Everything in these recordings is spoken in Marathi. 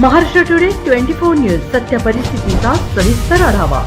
Maharashtra today twenty four news सत्य परिस्थितीचा सविस्तर आढावा.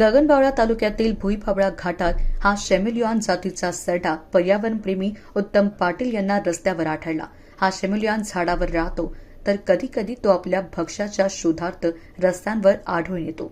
गगनबावळा तालुक्यातील भुईफावळा घाटात हा शेमिलियॉन जातीचा सरडा पर्यावरणप्रेमी उत्तम पाटील यांना रस्त्यावर आढळला. हा शेमिलियॉन झाडावर राहतो तर कधी कधी तो आपल्या भक्ष्याच्या शोधार्थ रस्त्यांवर आढळून येतो.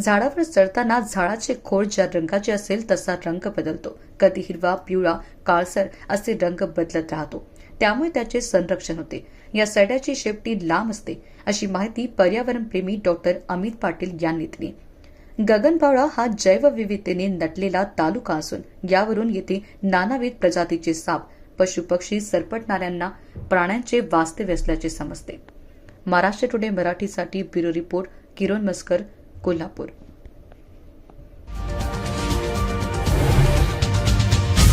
झाडावर चढताना झाडाचे खोड ज्या रंगाचे असेल तसा रंग बदलतो. कधी हिरवा पिवळा काळसर असे रंग बदलत राहतो. त्यामुळे त्याचे संरक्षण होते. या सड्याची शेपटी लांब असते अशी माहिती पर्यावरणप्रेमी डॉक्टर अमित पाटील यांनी दिली. गगनबावळा हा जैवविविधतेने नटलेला तालुका असून यावरून येथे नानाविध प्रजातीचे साप पशुपक्षी सरपटणाऱ्यांना प्राण्यांचे वास्तव्य असल्याचे समजते. महाराष्ट्र टुडे मराठीसाठी ब्युरो रिपोर्ट किरण मस्कर कोल्हापूर.